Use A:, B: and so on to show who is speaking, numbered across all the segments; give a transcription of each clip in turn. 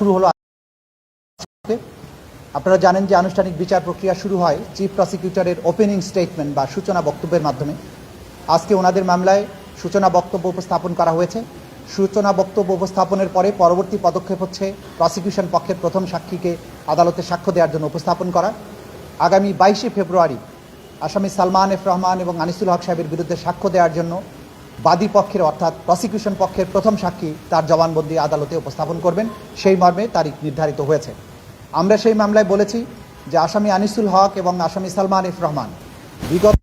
A: শুরু হলো আপনারা জানেন যে আনুষ্ঠানিক বিচার প্রক্রিয়া শুরু হয় চিফ প্রসিকিউটরের ওপেনিং স্টেটমেন্ট বা সূচনা বক্তব্যের মাধ্যমে। আজকে ওনাদের মামলায় সূচনা বক্তব্য উপস্থাপন করা হয়েছে। সূচনা বক্তব্য উপস্থাপনের পরে পরবর্তী পদক্ষেপ হচ্ছে প্রসিকিউশন পক্ষের প্রথম সাক্ষীকে আদালতে সাক্ষ্য দেওয়ার জন্য উপস্থাপন করা। আগামী বাইশে ফেব্রুয়ারি আসামি সালমান এফ রহমান এবং আনিসুল হক সাহেবের বিরুদ্ধে সাক্ষ্য দেওয়ার জন্য বাদী পক্ষের অর্থাৎ প্রসিকিউশন পক্ষের প্রথম সাক্ষী তার জবানবন্দি আদালতে উপস্থাপন করবেন। সেই মর্মে তারিখ নির্ধারিত হয়েছে। আমরা সেই মামলায় বলেছি যে আসামি আনিসুল হক এবং আসামি সালমান এফ রহমান বিগত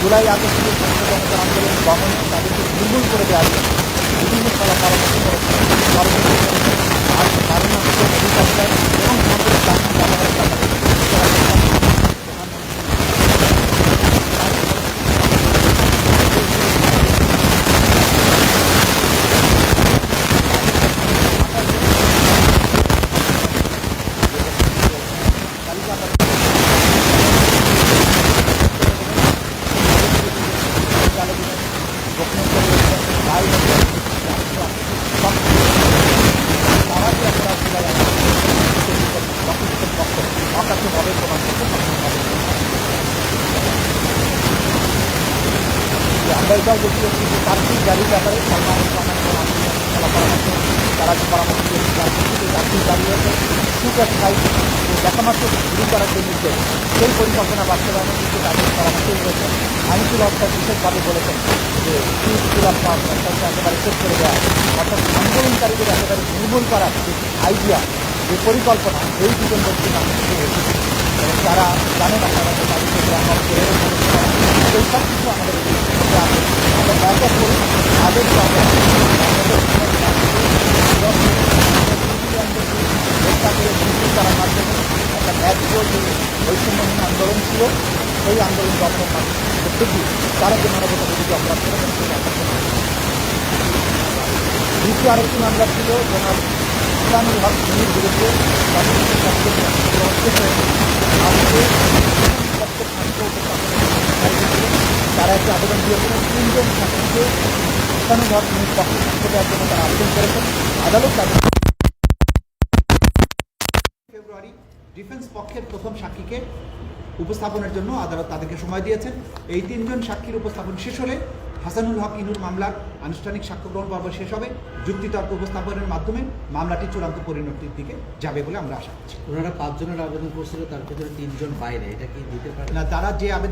A: জুলাই আগস্টে আন্দোলন দমন তাদেরকে দুর্বল করে জন্য বিভিন্ন করেছে পরবর্তী আর কারণ হচ্ছে অধিকার এবং আমাদের জাতীয় ব্যবহারের ব্যাপারে অকার্যভাবে প্রমাণ করতে সক্ষম হবে যে আমরা বলতে চাচ্ছি যে গাড়ির ব্যাপারে পরামর্শ তারা যে পরামর্শ দিয়েছে, তার ভিত্তিতে কার্তিক গাড়ি হয়েছে সুপার সাইড যে দেখামাত্র শুরু করার যে সেই পরিকল্পনা বাস্তবায়নের দিকে তাদের পরামর্শ রয়েছে আনিসুল হকটা বিশেষভাবে বলেছেন যে একেবারে শেষ করে দেওয়া, অর্থাৎ আন্দোলনকারীদের একেবারে নির্মূল করার যে আইডিয়া যে পরিকল্পনা, এই দুজন ব্যক্তি এবং তারা জানেন আপনারা যে তাদের থেকে আমার সব কিছু আমাদের আমরা যে হত্যা করে মাধ্যমে একটা ন্যায্য যে বৈষম্যহীন আন্দোলন ছিল সেই আন্দোলন দমনের মাধ্যমে প্রত্যেকটি তারা যে ছিল জনাব ইসলামুল হক আজকে পক্ষের সাক্ষ্য উপস্থাপনের দায়িত্ব ছিল। তারা একটি আবেদন দিয়েছিলেন তিনজন হক মিনির পক্ষে সাক্ষ্য দেওয়ার জন্য তারা আবেদন করেছেন। আদালত তাদের ফেব্রুয়ারি ডিফেন্স পক্ষের প্রথম সাক্ষীকে উপস্থাপনের জন্য আদালত তাদেরকে সময় দিয়েছেন। এই তিনজন সাক্ষীর উপস্থাপন শেষ হলে হাসানুল হক ইনুর মামলার আনুষ্ঠানিক সাক্ষ্য গ্রহণ পর্ব শেষ হবে। যুক্তিতর্ক উপস্থাপনের মাধ্যমে মামলাটি চূড়ান্ত পরিণতির দিকে যাবে বলে আমরা আশা করছি।
B: ওনারা পাঁচজনের আবেদন করছিল তার ভিতরে তিনজন বাইরে এটা কি দিতে পারে?
A: না তারা যে আবেদন